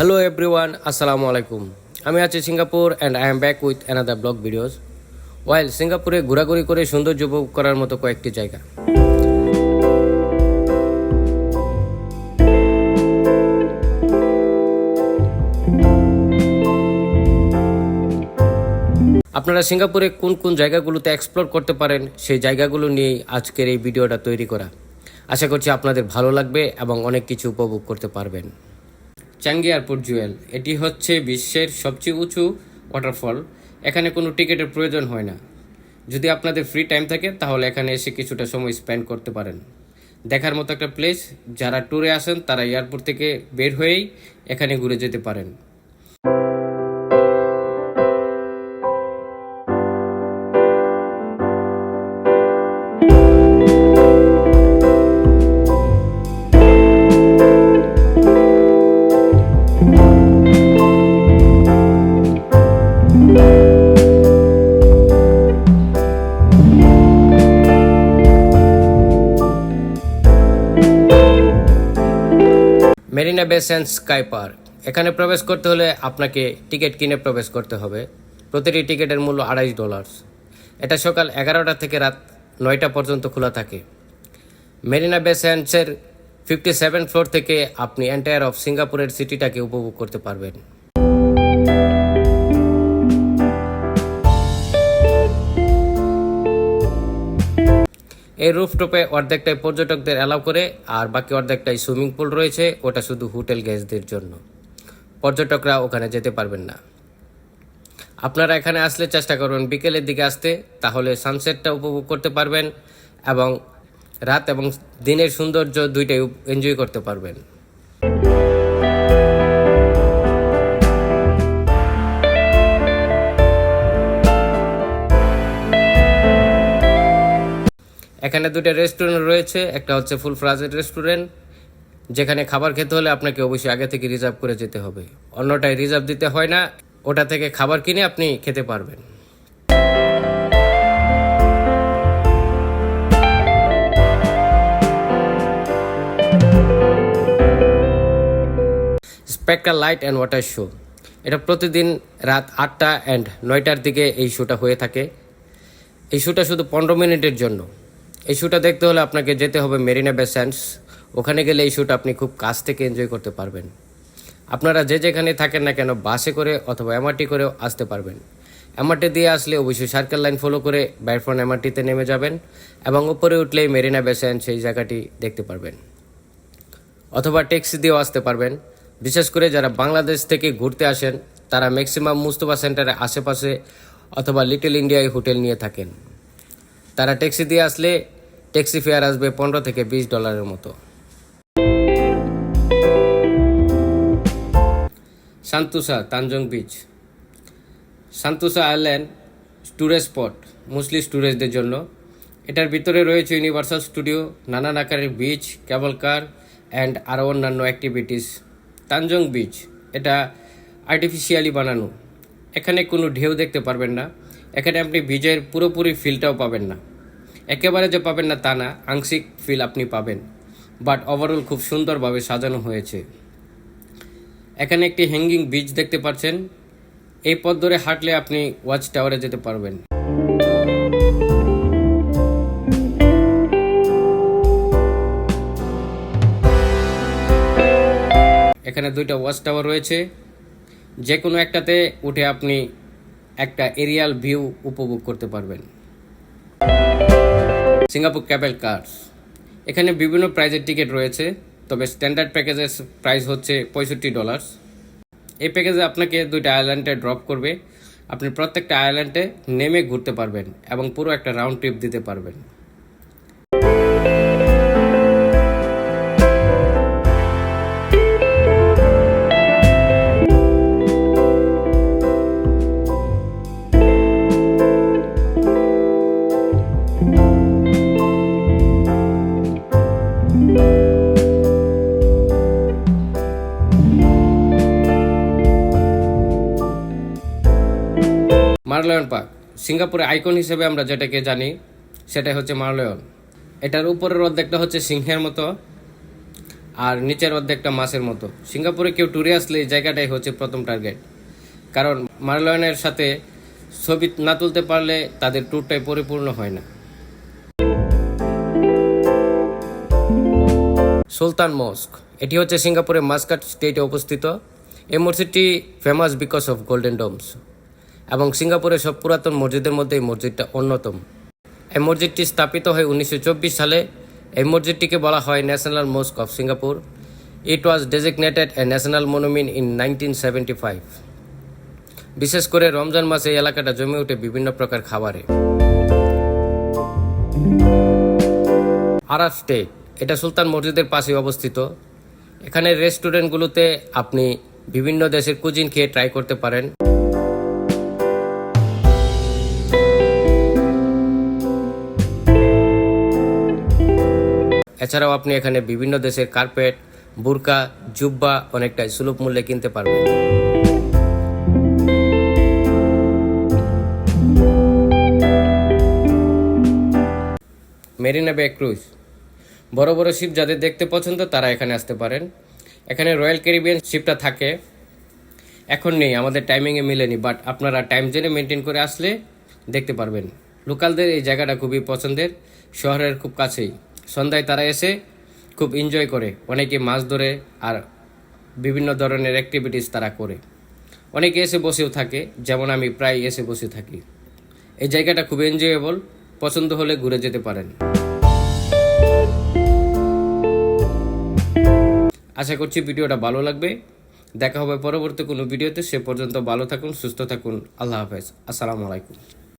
Hello everyone আসসালামু আলাইকুম আমি আছি Singapore and I am back with another blog videos while সিঙ্গাপুরে ঘোরাঘুরি করে সৌন্দর্য উপভোগ করার মতো কয়েকটি জায়গা। আপনারা সিঙ্গাপুরে কোন কোন জায়গাগুলোতে এক্সপ্লোর করতে পারেন, সেই জায়গাগুলো নিয়েই আজকের এই ভিডিওটা তৈরি করা। আশা করছি আপনাদের ভালো লাগবে এবং অনেক কিছু উপভোগ করতে পারবেন। Changi airport Jewel. এটি হচ্ছে বিশ্বের সবচেয়ে উঁচু ওয়াটারফল এখানে কোনো টিকিটের প্রয়োজন হয় না। যদি আপনাদের ফ্রি টাইম থাকে, তাহলে এখানে এসে কিছুটা সময় স্পেন্ড করতে পারেন। দেখার মতো একটা প্লেস যারা ট্যুরে আসেন, তারা এয়ারপোর্ট থেকে বের হয়েই এখানে ঘুরে যেতে পারেন। মেরিনা বে স্যান্ড স্কাই পার্ক এখানে প্রবেশ করতে হলে আপনাকে টিকিট কিনে প্রবেশ করতে হবে। প্রতিটি টিকিটের মূল্য আড়াইশ ডলার। এটা সকাল এগারোটা থেকে রাত নয়টা পর্যন্ত খোলা থাকে। মেরিনা বেসেন্সের ফিফটি সেভেন ফ্লোর থেকে আপনি এন্টায়ার অফ সিঙ্গাপুরের সিটিটাকে উপভোগ করতে পারবেন। এই রুফটপে অর্ধেকটাই পর্যটকদের অ্যালাউ করে, আর বাকি অর্ধেকটাই সুইমিং পুল রয়েছে, ওটা শুধু হোটেল গেস্টদের জন্য। পর্যটকরা ওখানে যেতে পারবেন না। আপনারা এখানে আসলে চেষ্টা করবেন বিকেলের দিকে আসতে, তাহলে সানসেটটা উপভোগ করতে পারবেন এবং রাত এবং দিনের সৌন্দর্য দুইটাই এনজয় করতে পারবেন। এখানে দুটো রেস্টুরেন্ট রয়েছে, একটা হচ্ছে ফুল ফ্রাজের রেস্টুরেন্ট যেখানে খাবার খেতে হলে আপনাকে অবশ্যই আগে থেকে রিজার্ভ করে যেতে হবে। অন্যটায় রিজার্ভ দিতে হয় না, ওটা থেকে খাবার কিনে আপনি খেতে পারবেন। Spectral light and water show এটা প্রতিদিন রাত আটটা অ্যান্ড নয়টার দিকে এই শোটা হয়ে থাকে। এই শ্যুটা শুধু পনেরো মিনিটের জন্য। এই শ্যুটা দেখতে হলে আপনাকে যেতে হবে মেরিনা বে স্যান্ডস ওখানে গেলে এই শ্যুটা আপনি খুব কাছ থেকে এনজয় করতে পারবেন। আপনারা যে যেখানে থাকেন না কেন বাসে করে অথবা এমআরটি করেও আসতে পারবেন। এমআরটি দিয়ে আসলে অবশ্যই সার্কেল লাইন ফলো করে ব্যারফোন এমআরটিতে নেমে যাবেন এবং উপরে উঠলেই মেরিনা বে স্যান্ড সেই জায়গাটি দেখতে পারবেন। অথবা ট্যাক্সি দিয়েও আসতে পারবেন। বিশেষ করে যারা বাংলাদেশ থেকে ঘুরতে আসেন, তারা ম্যাক্সিমাম মুস্তফা সেন্টারের আশেপাশে অথবা লিটল ইন্ডিয়ায় হোটেল নিয়ে থাকেন। তারা ট্যাক্সি দিয়ে আসলে ট্যাক্সি ফেয়ার আসবে পনেরো থেকে বিশ ডলারের মতো। Sentosa Tanjong beach Sentosa island tourist spot mostly ট্যুরিস্টদের জন্য। এটার ভিতরে রয়েছে ইউনিভার্সাল স্টুডিও নানান আকারের বিচ কেবল কার অ্যান্ড আরও অন্যান্য অ্যাক্টিভিটিস তানজং বিচ এটা আর্টিফিশিয়ালি বানানো। এখানে কোনো ঢেউ দেখতে পারবেন না। এখানে আপনি বিজয়ের পুরোপুরি ফিলটাও পাবেন না। একেবারে যে পাবেন না তা না, আংশিক ফিল আপনি পাবেন। বাট ওভারঅল খুব সুন্দরভাবে সাজানো হয়েছে। এখানে একটি হ্যাঙ্গিং বিচ দেখতে পাচ্ছেন। এই পথ ধরে হাঁটলে আপনি ওয়াচ টাওয়ারে যেতে পারবেন। এখানে দুইটা ওয়াচ টাওয়ার রয়েছে। যে কোনো একটাতে উঠে আপনি একটা এরিয়াল ভিউ উপভোগ করতে পারবেন। সিঙ্গাপুর ক্যাবেল কার্স এখানে বিভিন্ন প্রাইজের টিকিট রয়েছে, তবে স্ট্যান্ডার্ড প্যাকেজের প্রাইস হচ্ছে পঁয়ষট্টি ডলার্স এই প্যাকেজে আপনাকে দুইটা আইল্যান্ডে ড্রপ করবে। আপনি প্রত্যেকটা আইল্যান্ডে নেমে ঘুরতে পারবেন এবং পুরো একটা রাউন্ড ট্রিপ দিতে পারবেন। মার্লয়ন পার্ক। সিঙ্গাপুরে আইকন হিসেবে আমরা যেটাকে জানি, সেটাই হচ্ছে মার্লয়ন। এটার উপরের অর্ধেকটা হচ্ছে সিংহের মতো, আর নিচের অর্ধেকটা মাছের মতো। সিঙ্গাপুরে কেউ ট্যুরে আসলে এই জায়গাটাই হচ্ছে প্রথম টার্গেট কারণ মার্লয়নের সাথে ছবি না তুলতে পারলে তাদের ট্যুরটাই পরিপূর্ণ হয় না। সুলতান মস্ক, এটি হচ্ছে সিঙ্গাপুরের মাস্কাট স্টেটে অবস্থিত। এই মসজিদটি famous because of golden domes এবং সিঙ্গাপুরের সব পুরাতন মসজিদের মধ্যে এই মসজিদটা অন্যতম। এই মসজিদটি স্থাপিত হয় উনিশশো চব্বিশ সালে। এই মসজিদটিকে বলা হয় national mosque of Singapore. It was designated a national monument in nineteen seventy five বিশেষ করে রমজান মাসে এই এলাকাটা জমে ওঠে বিভিন্ন প্রকার খাবারে। আরাফ স্টেট এটা সুলতান মসজিদের পাশে অবস্থিত। এখানে রেস্টুরেন্টগুলোতে আপনি বিভিন্ন দেশের কুজিন খেয়ে ট্রাই করতে পারেন। এছাড়াও আপনি এখানে বিভিন্ন দেশের কার্পেট বুরকা জুব্বা অনেকটাই সুলভ মূল্যে কিনতে পারবেন। মেরিনা বে ক্রুজ। বড় বড় শিপ যাদের দেখতে পছন্দ, তারা এখানে আসতে পারেন। এখানে রয়্যাল ক্যারিবিয়ান শিপটা থাকে। এখন নেই, আমাদের টাইমিংয়ে মিলেনি বাট আপনারা টাইম জেনে মেনটেন করে আসলে দেখতে পারবেন। লোকালদের এই জায়গাটা খুবই পছন্দের, শহরের খুব কাছেই। সন্ধ্যায় তারা এসে খুব এনজয় করে। অনেকে মাছ ধরে আর বিভিন্ন ধরনের অ্যাক্টিভিটিস তারা করে। অনেকে এসে বসেও থাকে, যেমন আমি প্রায় এসে বসে থাকি। এই জায়গাটা খুব এনজয়েবল পছন্দ হলে ঘুরে যেতে পারেন। আশা করছি ভিডিওটা ভালো লাগবে। দেখা হবে পরবর্তী কোনো ভিডিওতে। সে পর্যন্ত ভালো থাকুন, সুস্থ থাকুন। আল্লাহ হাফেজ। আসসালামু আলাইকুম।